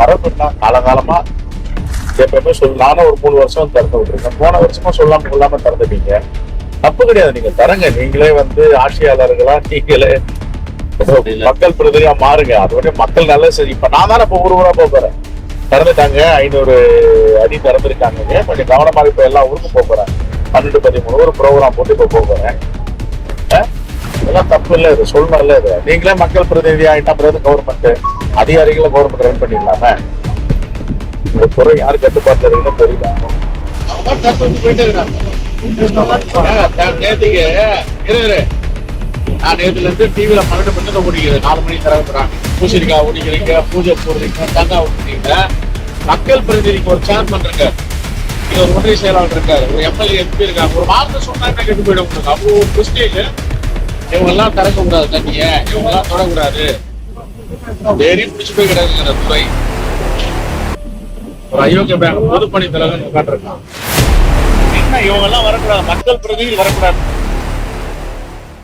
மரபுன்னா காலகாலமா எப்பவுமே சொல் நானும் ஒரு மூணு வருஷம் திறந்து விட்டுருக்கேன். போன வருஷமா சொல்லாம கொள்ளாம திறந்துட்டீங்க. தப்பு கிடையாது. நீங்க தரங்க. நீங்களே வந்து ஆட்சியாளர்களா நீங்களே மக்கள் பிரதிநிதியா மாறுங்க. அது வந்து மக்கள் நல்ல சரி. இப்ப நான் தானே இப்ப ஊர் ஊரா போறேன். திறந்துட்டாங்க. ஐநூறு அடி திறந்துருக்காங்க. கொஞ்சம் கவனமாக இப்ப எல்லா ஊருக்கும் போறேன். பன்னெண்டு பதிமூணு ஒரு ப்ரோக்ராம் போட்டு இப்ப போறேன்? இதெல்லாம் தப்பு இல்ல இது சொல்லணும்ல இது. நீங்களே மக்கள் பிரதிநிதி ஆகிட்டா பிறகு கவர்மெண்ட் அதிகாரிகளை கவர்மெண்ட் ரன் பண்ணிடலாமே? இந்த துறை யார் கட்டுப்பாட்டுல இருக்குன்னு தெரியல. அவங்க போயிட்டே இருக்காங்க. ஏங்க, இரு, இரு. நான் நேத்துல இருந்து டிவியில பன்னெண்டு மணி நேரம் ஓடிக்கிறது நாலு மணி திறக்கிறாங்க பூசணிக்காய் ஓடிக்கிறீங்க பூஜை போடுறீங்க தேங்காய் ஓடிக்கிறீங்க. மக்கள் பிரதிநிதிக்கு ஒரு சேர்மன் இருக்காரு இங்க ஒரு ஒன்றிய செயலாளர் இருக்காரு. ஒரு எம்எல்ஏ எம்பி இருக்காங்க. ஒரு வார்த்தை சொன்னா கெட்டு போயிட உங்களுக்கு. அவ்வளோ ஒரு மிஸ்டேக் இவங்க எல்லாம் திறக்க கூடாது தண்ணிய இவங்க எல்லாம் தொடக்கூடாது. வெறி பிடிச்சு போய் கிடக்குங்கிற துறை. ஒரு அயோக்கிய பேங்க் பொதுப்பணி தலைவர் உட்காந்துருக்கான் என்ன இவங்கெல்லாம் வரக்கூடாது? மக்கள் பிரதிநிதி வரக்கூடாது.